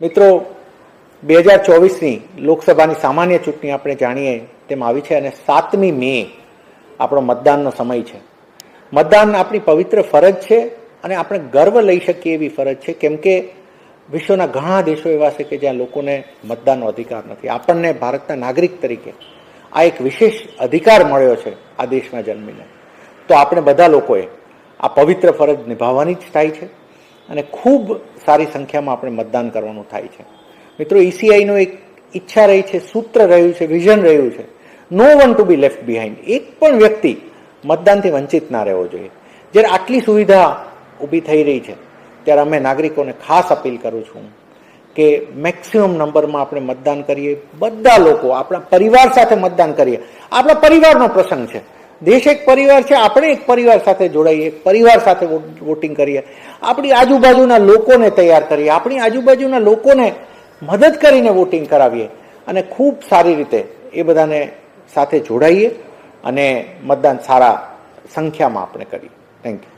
મિત્રો, બે હજાર ચોવીસની લોકસભાની સામાન્ય ચૂંટણી આપણે જાણીએ તેમ આવી છે અને સાતમી મે આપણો મતદાનનો સમય છે. મતદાન આપણી પવિત્ર ફરજ છે અને આપણે ગર્વ લઈ શકીએ એવી ફરજ છે. કેમ કે વિશ્વના ઘણા દેશો એવા છે કે જ્યાં લોકોને મતદાનનો અધિકાર નથી. આપણને ભારતના નાગરિક તરીકે આ એક વિશેષ અધિકાર મળ્યો છે આ દેશમાં જન્મીને. તો આપણે બધા લોકોએ આ પવિત્ર ફરજ નિભાવવાની જ થાય છે. અને ખૂબ સારી સંખ્યામાં આપણે મતદાન કરવાનું થાય છે. મિત્રો ઈસીઆઈનો એક ઈચ્છા રહી છે, સૂત્ર રહ્યું છે વિઝન રહ્યું છે. No one to be left behind એક પણ વ્યક્તિ મતદાનથી વંચિત ના રહેવો જોઈએ. જ્યારે આટલી સુવિધા ઊભી થઈ રહી છે, ત્યારે અમે નાગરિકોને ખાસ અપીલ કરું છું કે મેક્સિમમ નંબરમાં આપણે મતદાન કરીએ. બધા લોકો, આપણા પરિવાર સાથે મતદાન કરીએ. આપણા પરિવારનો પ્રસંગ છે. દેશ એક પરિવાર છે, આપણે એક પરિવાર સાથે જોડાઈએ, પરિવાર સાથે વોટિંગ કરીએ. આપણી આજુબાજુના લોકોને તૈયાર કરીએ, આપણી આજુબાજુના લોકોને મદદ કરીને વોટિંગ કરાવીએ અને ખૂબ સારી રીતે એ બધાને સાથે જોડાઈએ અને મતદાન સારા સંખ્યામાં આપણે કરીએ. Thank you